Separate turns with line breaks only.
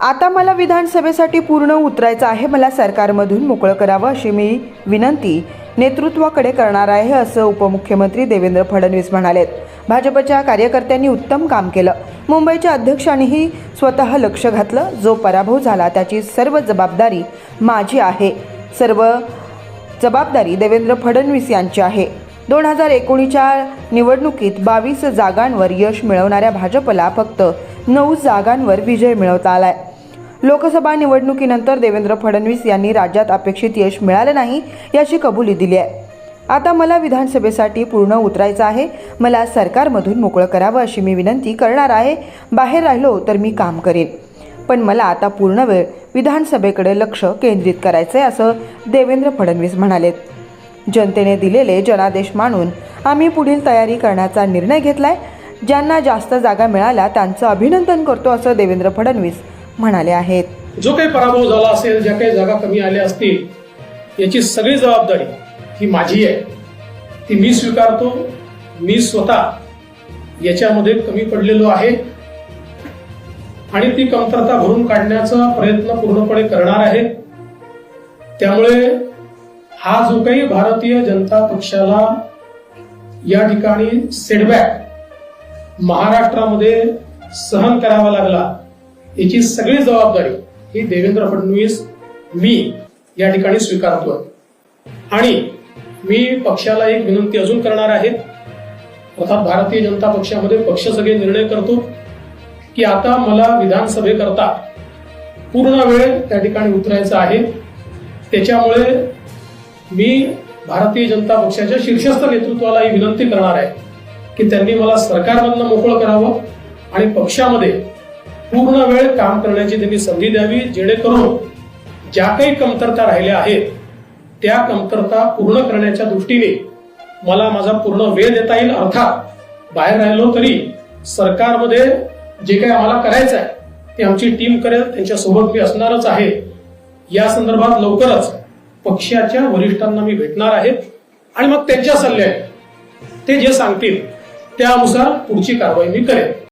आता मला विधानसभेसाठी पूर्ण उतरायचं आहे मला सरकारमधून मोकळं करावं अशी मी विनंती नेतृत्वाकडे करणार आहे असं उपमुख्यमंत्री देवेंद्र फडणवीस म्हणालेत. भाजपच्या कार्यकर्त्यांनी उत्तम काम केलं. मुंबईच्या अध्यक्षांनीही स्वतः लक्ष घातलं. जो पराभव झाला त्याची सर्व जबाबदारी माझी आहे. सर्व जबाबदारी देवेंद्र फडणवीस यांची आहे. दोन हजार एकोणीसच्या निवडणुकीत बावीस जागांवर यश मिळवणाऱ्या भाजपला फक्त नऊ जागांवर विजय मिळवता आलाय. लोकसभा निवडणुकीनंतर देवेंद्र फडणवीस यांनी राज्यात अपेक्षित यश मिळालं नाही याची कबुली दिली आहे. आता मला विधानसभेसाठी पूर्ण उतरायचं आहे. मला सरकारमधून मोकळं करावं अशी मी विनंती करणार आहे. बाहेर राहिलो तर मी काम करेन. पण मला आता पूर्ण वेळ विधानसभेकडे लक्ष केंद्रित करायचं आहे असं देवेंद्र फडणवीस म्हणालेत. जनतेने दिलेले जनादेश मानून आम्ही पुढील तयारी करण्याचा निर्णय घेतलाय. ज्यांना जास्त जागा मिळाल्या त्यांचं अभिनंदन करतो असं देवेंद्र फडणवीस म्हणाले आहेत.
जो काही पराभव झाला असेल ज्या काही जागा कमी आल्या असतील याची सगळी जबाबदारी ही माझी आहे. ती मी स्वीकारतो मी स्वतः याच्यामध्ये कमी पडलेलो आहे. आणि ती कमतरता भरून काढण्याचा प्रयत्न पूर्णपणे करणार आहे. त्यामुळे हा जो काही भारतीय जनता पक्षाला या ठिकाणी सेटबॅक महाराष्ट्रामध्ये सहन करावा लागला याची सगळी जबाबदारी ही देवेंद्र फडणवीस मी या ठिकाणी स्वीकारतो आणि मी पक्षाला एक विनंती अजून करणार आहे. अर्थात भारतीय जनता पक्षामध्ये पक्ष सगळे निर्णय करतो की आता मला विधानसभेकरता पूर्ण वेळ त्या ठिकाणी उतरायचा आहे. त्याच्यामुळे मी भारतीय जनता पक्षाच्या शीर्षस्थ नेतृत्वाला ही विनंती करणार आहे. की त्यांनी मला सरकारमधनं मोकळं करावं आणि पक्षामध्ये पूर्ण वेळ काम करण्याची त्यांनी संधी द्यावी जेणेकरून ज्या काही कमतरता राहिल्या आहेत त्या कमतरता पूर्ण करण्याच्या दृष्टीने मला माझा पूर्ण वेळ देता येईल. अर्थात बाहेर राहिलो तरी सरकारमध्ये जे काही आम्हाला करायचं आहे ते आमची टीम करेल त्यांच्यासोबत मी असणारच आहे. या संदर्भात लवकरच पक्षाच्या वरिष्ठांना मी भेटणार आहे. आणि मग त्यांच्या सल्ल्याने ते जे सांगतील त्यानुसार पुढची कारवाई मी करेन.